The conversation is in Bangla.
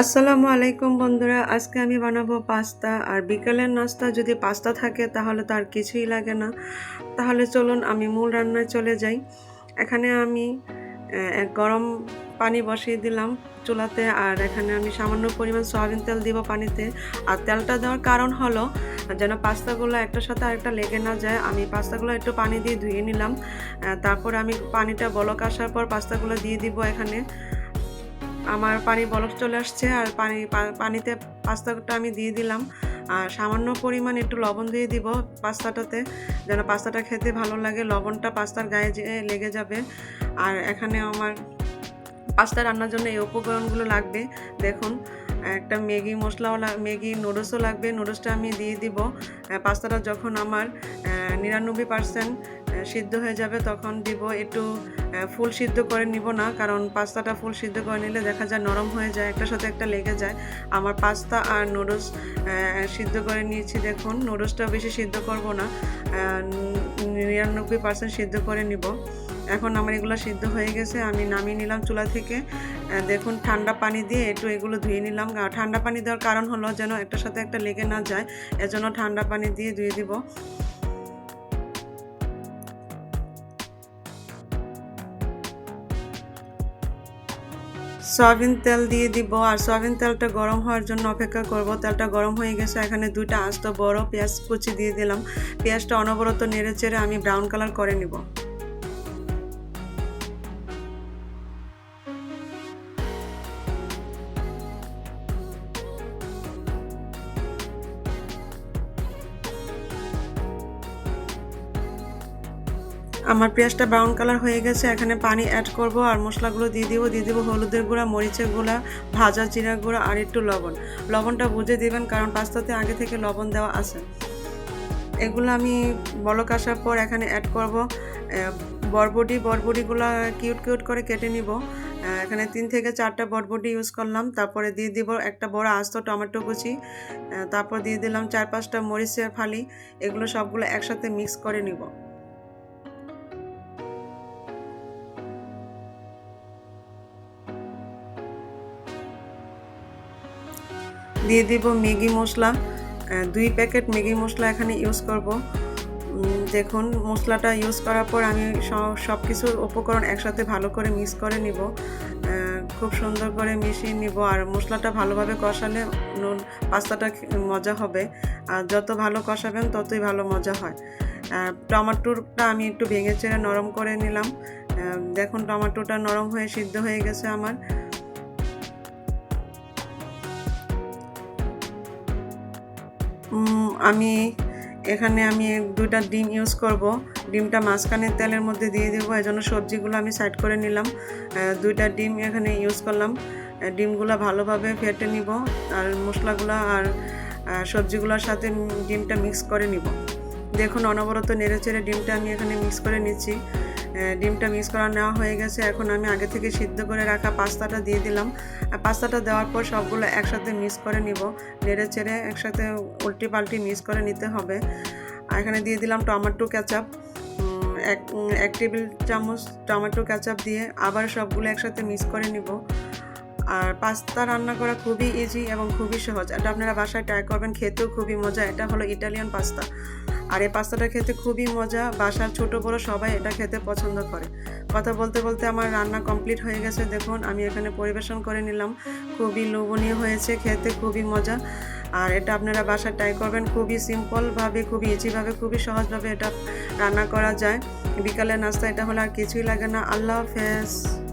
আসসালামু আলাইকুম বন্ধুরা, আজকে আমি বানাবো পাস্তা। আর বিকেলের নাস্তা যদি পাস্তা থাকে, তাহলে তো আর কিছুই লাগে না। তাহলে চলুন আমি মূল রান্নায় চলে যাই। এখানে আমি এক গরম পানি বসিয়ে দিলাম চুলাতে, আর এখানে আমি সামান্য পরিমাণ সয়াবিন তেল দিব পানিতে। আর তেলটা দেওয়ার কারণ হলো, যেন পাস্তাগুলো একটার সাথে আরেকটা লেগে না যায়। আমি পাস্তাগুলো একটু পানি দিয়ে ধুয়ে নিলাম। তারপর আমি পানিটা বলক আসার পর পাস্তাগুলো দিয়ে দিব এখানে। আমার পানি বলক চলে আসছে আর পানি পানিতে পাস্তাটা আমি দিয়ে দিলাম। আর সামান্য পরিমাণ একটু লবণ দিয়ে দিব পাস্তাটাতে, যেন পাস্তাটা খেতে ভালো লাগে। লবণটা পাস্তার গায়ে লেগে যাবে। আর এখানে আমার পাস্তা রান্নার জন্য এই উপকরণগুলো লাগবে। দেখুন একটা ম্যাগি মশলাও ম্যাগি নুডলসও লাগবে। নুডলসটা আমি দিয়ে দিব। পাস্তাটা যখন আমার নিরানব্বই পার্সেন্ট সিদ্ধ হয়ে যাবে তখন দিব একটু ফুল সিদ্ধ করে নিব না, কারণ পাস্তাটা ফুল সিদ্ধ করে নিলে দেখা যায় নরম হয়ে যায়, একটার সাথে একটা লেগে যায়। আমার পাস্তা আর নুডলস সিদ্ধ করে নিয়েছি দেখুন। নুডলসটা বেশি সিদ্ধ করব না নিরানব্বই পার্সেন্ট সিদ্ধ করে নিব। এখন আমার এগুলো সিদ্ধ হয়ে গেছে, আমি নামিয়ে নিলাম চুলা থেকে। দেখুন, ঠান্ডা পানি দিয়ে একটু এগুলো ধুয়ে নিলাম। ঠান্ডা পানি দেওয়ার কারণ হলো যেন একটার সাথে একটা লেগে না যায়, এজন্য ঠান্ডা পানি দিয়ে ধুয়ে দিব। সয়াবিন তেল দিয়ে দিব, আর সয়াবিন তেলটা গরম হওয়ার জন্য অপেক্ষা করব। তেলটা গরম হয়ে গেছে, এখানে দুইটা আস্ত বড় পেঁয়াজ কুচি দিয়ে দিলাম। পেঁয়াজটা অনবরত নেড়ে চেড়ে আমি ব্রাউন কালার করে নিব। আমার পেঁয়াজটা ব্রাউন কালার হয়ে গেছে, এখানে পানি অ্যাড করব আর মশলাগুলো দিয়ে দিব দিয়ে দিব হলুদের গুঁড়া, মরিচের গুঁড়া, ভাজা জিরা গুঁড়া আর একটু লবণ। লবণটা বুঝে দিবেন কারণ পাস্তাতে আগে থেকে লবণ দেওয়া আছে। এগুলো আমি বলক আসার পর এখানে অ্যাড করব। বরবটি, বরবটিগুলো কিউট কিউট করে কেটে নিব। এখানে তিন থেকে চারটা বরবটি ইউজ করলাম, তারপরে দিয়ে দিব একটা বড় আস্ত টমেটো কুচি। তারপর দিয়ে দিলাম চার পাঁচটা মরিচের ফালি, এগুলো সবগুলো একসাথে মিক্স করে নিব। দিয়ে দিব ম্যাগি মশলা। দুই প্যাকেট ম্যাগি মশলা এখানে ইউজ করব। দেখুন, মশলাটা ইউজ করার পর আমি সব কিছুর উপকরণ একসাথে ভালো করে মিক্স করে নিব। খুব সুন্দর করে মিশিয়ে নিব আর মশলাটা ভালোভাবে কষালে নুন, পাস্তাটা মজা হবে। আর যত ভালো কষাবেন ততই ভালো মজা হয়। টমাটোটা আমি একটু ভেঙে চেড়ে নরম করে নিলাম। দেখুন, টমাটোটা নরম হয়ে সিদ্ধ হয়ে গেছে আমার। আমি এখানে আমি দুইটা ডিম ইউজ করব। ডিমটা মাঝখানে তেলের মধ্যে দিয়ে দেবো এই জন্য সবজিগুলো আমি সাইড করে নিলাম। দুইটা ডিম এখানে ইউজ করলাম। ডিমগুলো ভালোভাবে ফেটে নিব আর মশলাগুলো আর সবজিগুলোর সাথে ডিমটা মিক্স করে নিব। দেখুন, অনবরত নেড়ে চেড়ে ডিমটা আমি এখানে মিক্স করে নিচ্ছি। ডিমটা মিক্স করা নেওয়া হয়ে গেছে। এখন আমি আগে থেকে সিদ্ধ করে রাখা পাস্তাটা দিয়ে দিলাম। আর পাস্তাটা দেওয়ার পর সবগুলো একসাথে মিক্স করে নিব। নেড়ে চেড়ে একসাথে উল্টি পাল্টি মিক্স করে নিতে হবে। এখানে দিয়ে দিলাম টমেটো ক্যাচাপ এক এক টেবিল চামচ টমেটো ক্যাচাপ দিয়ে আবার সবগুলো একসাথে মিক্স করে নিব। আর পাস্তা রান্না করা খুবই ইজি এবং খুবই সহজ। এটা আপনারা বাসায় ট্রাই করবেন, খেতেও খুবই মজা। এটা হলো ইটালিয়ান পাস্তা আর এই পাস্তাটা খেতে খুবই মজা। বাসার ছোট বড় সবাই এটা খেতে পছন্দ করে। কথা বলতে বলতে আমার রান্না কমপ্লিট হয়ে গেছে। দেখুন, আমি এখানে পরিবেশন করে নিলাম। খুবই লোভনীয় হয়েছে, খেতে খুবই মজা। আর এটা আপনারা বাসায় ট্রাই করবেন। খুবই সিম্পলভাবে খুবই ইজিভাবে খুবই সহজভাবে এটা রান্না করা যায়। বিকালের নাস্তা, এটা হলে আর কিছুই লাগে না। আল্লাহ হাফেজ।